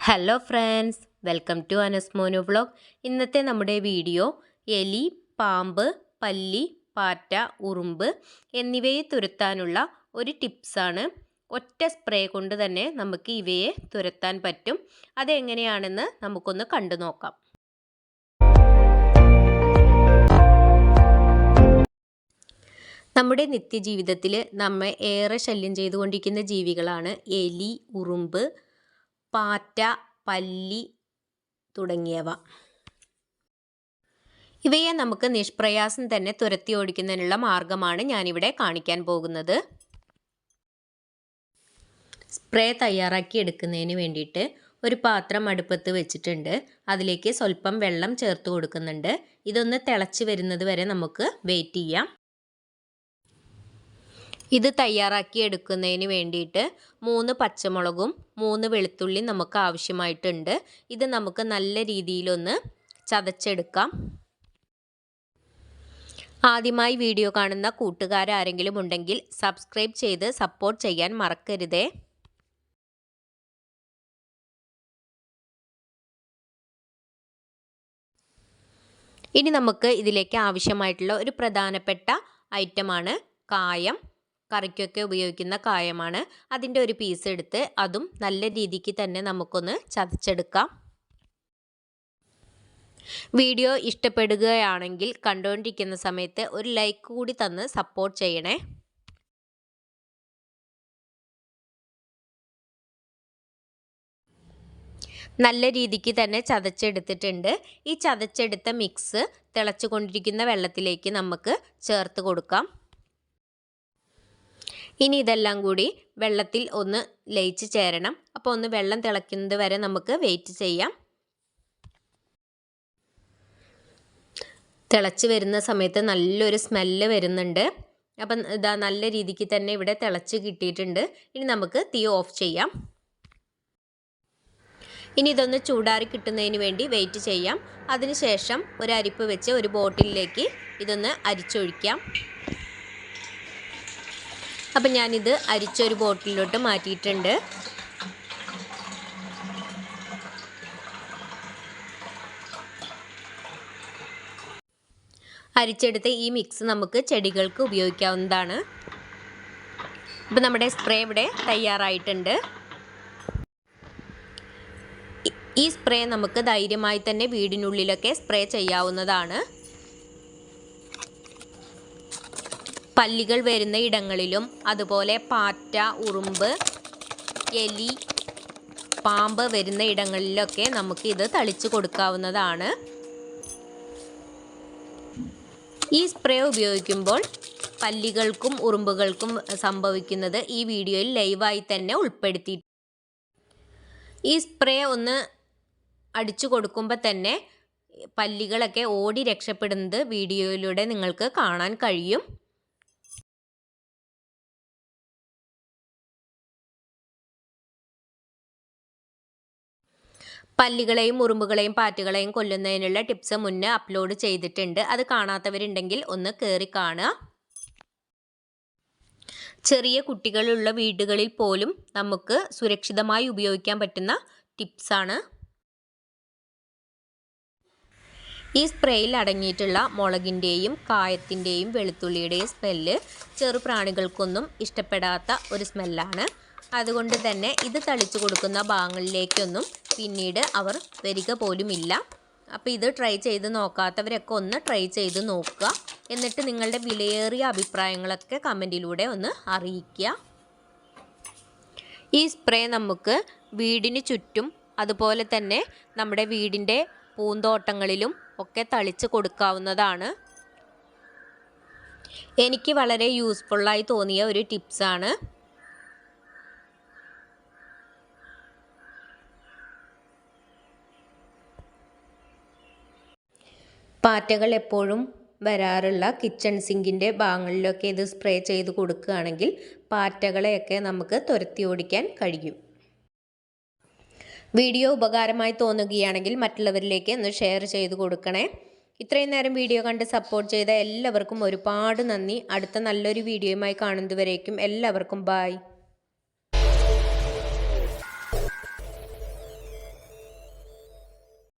Hello friends welcome to Anasmonu vlog ഇന്നത്തെ നമ്മുടെ video എലി പാമ്പ് പല്ലി പാറ്റ ഉറുമ്പ് എന്നിവയെ തുരത്താനുള്ള ഒരു ടിപ്സാണ് ഒറ്റ സ്പ്രേ കൊണ്ട് തന്നെ നമുക്ക് ഇവയെ തുരത്താൻ പറ്റും. അതെങ്ങനെയാണെന്ന് നമുക്കൊന്ന് കണ്ടു നോക്കാം. നമ്മുടെ നിത്യജീവിതത്തിൽ നമ്മെ ഏറെ ശല്യം ചെയ്തുകൊണ്ടിരിക്കുന്ന ജീവികളാണ് എലി ഉറുമ്പ് പാറ്റ പല്ലി തുടങ്ങിയവ. ഇവയെ നമുക്ക് നിഷ്പ്രയാസം തന്നെ തുരത്തി ഓടിക്കുന്നതിനുള്ള മാർഗമാണ് ഞാനിവിടെ കാണിക്കാൻ പോകുന്നത്. സ്പ്രേ തയ്യാറാക്കി എടുക്കുന്നതിന് വേണ്ടിയിട്ട് ഒരു പാത്രം അടുപ്പത്ത് വെച്ചിട്ടുണ്ട്. അതിലേക്ക് സ്വല്പം വെള്ളം ചേർത്ത് കൊടുക്കുന്നുണ്ട്. ഇതൊന്ന് തിളച്ച് വരുന്നത് വരെ നമുക്ക് വെയിറ്റ് ചെയ്യാം. ഇത് തയ്യാറാക്കി എടുക്കുന്നതിന് വേണ്ടിയിട്ട് മൂന്ന് പച്ചമുളകും മൂന്ന് വെളുത്തുള്ളി നമുക്ക് ആവശ്യമായിട്ടുണ്ട്. ഇത് നമുക്ക് നല്ല രീതിയിലൊന്ന് ചതച്ചെടുക്കാം. ആദ്യമായി വീഡിയോ കാണുന്ന കൂട്ടുകാരാരെങ്കിലും ഉണ്ടെങ്കിൽ സബ്സ്ക്രൈബ് ചെയ്ത് സപ്പോർട്ട് ചെയ്യാൻ മറക്കരുതേ. ഇനി നമുക്ക് ഇതിലേക്ക് ആവശ്യമായിട്ടുള്ള ഒരു പ്രധാനപ്പെട്ട ഐറ്റമാണ് കായം. കറിക്കൊക്കെ ഉപയോഗിക്കുന്ന കായമാണ്. അതിന്റെ ഒരു പീസ് എടുത്ത് അതും നല്ല രീതിക്ക് തന്നെ നമുക്കൊന്ന് ചതച്ചെടുക്കാം. വീഡിയോ ഇഷ്ടപ്പെടുകയാണെങ്കിൽ കണ്ടുകൊണ്ടിരിക്കുന്ന സമയത്ത് ഒരു ലൈക്ക് കൂടി തന്ന് സപ്പോർട്ട് ചെയ്യണേ. നല്ല രീതിക്ക് തന്നെ ചതച്ചെടുത്തിട്ടുണ്ട്. ഈ ചതച്ചെടുത്ത മിക്സ് തിളച്ചുകൊണ്ടിരിക്കുന്ന വെള്ളത്തിലേക്ക് നമുക്ക് ചേർത്ത് കൊടുക്കാം. ഇനി ഇതെല്ലാം കൂടി വെള്ളത്തിൽ ഒന്ന് ലയിച്ച് ചേരണം. അപ്പോൾ ഒന്ന് വെള്ളം തിളയ്ക്കുന്നത് വരെ നമുക്ക് വെയിറ്റ് ചെയ്യാം. തിളച്ച് വരുന്ന സമയത്ത് നല്ലൊരു സ്മെല്ല് വരുന്നുണ്ട്. അപ്പം ഇതാ നല്ല രീതിക്ക് തന്നെ ഇവിടെ തിളച്ച് കിട്ടിയിട്ടുണ്ട്. ഇനി നമുക്ക് തീ ഓഫ് ചെയ്യാം. ഇനി ഇതൊന്ന് ചൂടാറി കിട്ടുന്നതിന് വേണ്ടി വെയിറ്റ് ചെയ്യാം. അതിനുശേഷം ഒരു അരിപ്പ് വെച്ച് ഒരു ബോട്ടിലേക്ക് ഇതൊന്ന് അരിച്ചൊഴിക്കാം. അപ്പം ഞാനിത് അരിച്ചൊരു ബോട്ടിലോട്ട് മാറ്റിയിട്ടുണ്ട്. അരിച്ചെടുത്ത ഈ മിക്സ് നമുക്ക് ചെടികൾക്ക് ഉപയോഗിക്കാവുന്നതാണ്. ഇപ്പം നമ്മുടെ സ്പ്രേ ഇവിടെ തയ്യാറായിട്ടുണ്ട്. ഈ സ്പ്രേ നമുക്ക് ധൈര്യമായി തന്നെ വീടിനുള്ളിലൊക്കെ സ്പ്രേ ചെയ്യാവുന്നതാണ്. പല്ലികൾ വരുന്ന ഇടങ്ങളിലും അതുപോലെ പാറ്റ ഉറുമ്പ് എലി പാമ്പ് വരുന്ന ഇടങ്ങളിലൊക്കെ നമുക്ക് ഇത് തളിച്ചു കൊടുക്കാവുന്നതാണ്. ഈ സ്പ്രേ ഉപയോഗിക്കുമ്പോൾ പല്ലികൾക്കും ഉറുമ്പുകൾക്കും സംഭവിക്കുന്നത് ഈ വീഡിയോയിൽ ലൈവായി തന്നെ ഉൾപ്പെടുത്തി. ഈ സ്പ്രേ ഒന്ന് അടിച്ചു കൊടുക്കുമ്പോൾ തന്നെ പല്ലികളൊക്കെ ഓടി രക്ഷപ്പെടുന്നത് വീഡിയോയിലൂടെ നിങ്ങൾക്ക് കാണാൻ കഴിയും. പല്ലികളെയും മുറുമ്പുകളെയും പാറ്റുകളെയും കൊല്ലുന്നതിനുള്ള ടിപ്സ് മുന്നേ അപ്ലോഡ് ചെയ്തിട്ടുണ്ട്. അത് കാണാത്തവരുണ്ടെങ്കിൽ ഒന്ന് കയറി കാണുക. ചെറിയ കുട്ടികളുള്ള വീടുകളിൽ പോലും നമുക്ക് സുരക്ഷിതമായി ഉപയോഗിക്കാൻ പറ്റുന്ന ടിപ്സാണ് ഈ സ്പ്രേയിൽ അടങ്ങിയിട്ടുള്ള മുളകിന്റെയും കായത്തിന്റെയും വെളുത്തുള്ളിയുടെയും സ്മെല്ല് ചെറുപ്രാണികൾക്കൊന്നും ഇഷ്ടപ്പെടാത്ത ഒരു സ്മെല്ലാണ്. അതുകൊണ്ട് തന്നെ ഇത് തളിച്ചു കൊടുക്കുന്ന ഭാഗങ്ങളിലേക്കൊന്നും പിന്നീട് അവർ വരിക പോലുമില്ല. അപ്പോൾ ഇത് ട്രൈ ചെയ്ത് നോക്കാത്തവരൊക്കെ ഒന്ന് ട്രൈ ചെയ്ത് നോക്കുക. എന്നിട്ട് നിങ്ങളുടെ വിലയേറിയ അഭിപ്രായങ്ങളൊക്കെ കമന്റിലൂടെ ഒന്ന് അറിയിക്കുക. ഈ സ്പ്രേ നമുക്ക് വീടിന് ചുറ്റും അതുപോലെ തന്നെ നമ്മുടെ വീടിന്റെ പൂന്തോട്ടങ്ങളിലും ഒക്കെ തളിച്ച് കൊടുക്കാവുന്നതാണ്. എനിക്ക് വളരെ യൂസ്ഫുള്ളായി തോന്നിയ ഒരു ടിപ്സാണ് പാറ്റകൾ എപ്പോഴും വരാറുള്ള കിച്ചൺ സിങ്കിന്റെ ഭാഗങ്ങളിലൊക്കെ ഇത് സ്പ്രേ ചെയ്ത് കൊടുക്കുകയാണെങ്കിൽ പാറ്റകളെയൊക്കെ നമുക്ക് തുരത്തി ഓടിക്കാൻ കഴിയും. വീഡിയോ ഉപകാരമായി തോന്നുകയാണെങ്കിൽ മറ്റുള്ളവരിലേക്ക് ഒന്ന് ഷെയർ ചെയ്ത് കൊടുക്കണേ. ഇത്രയും നേരം വീഡിയോ കണ്ട് സപ്പോർട്ട് ചെയ്ത എല്ലാവർക്കും ഒരുപാട് നന്ദി. അടുത്ത നല്ലൊരു വീഡിയോയുമായി കാണുന്നതുവരേക്കും എല്ലാവർക്കും ബായ്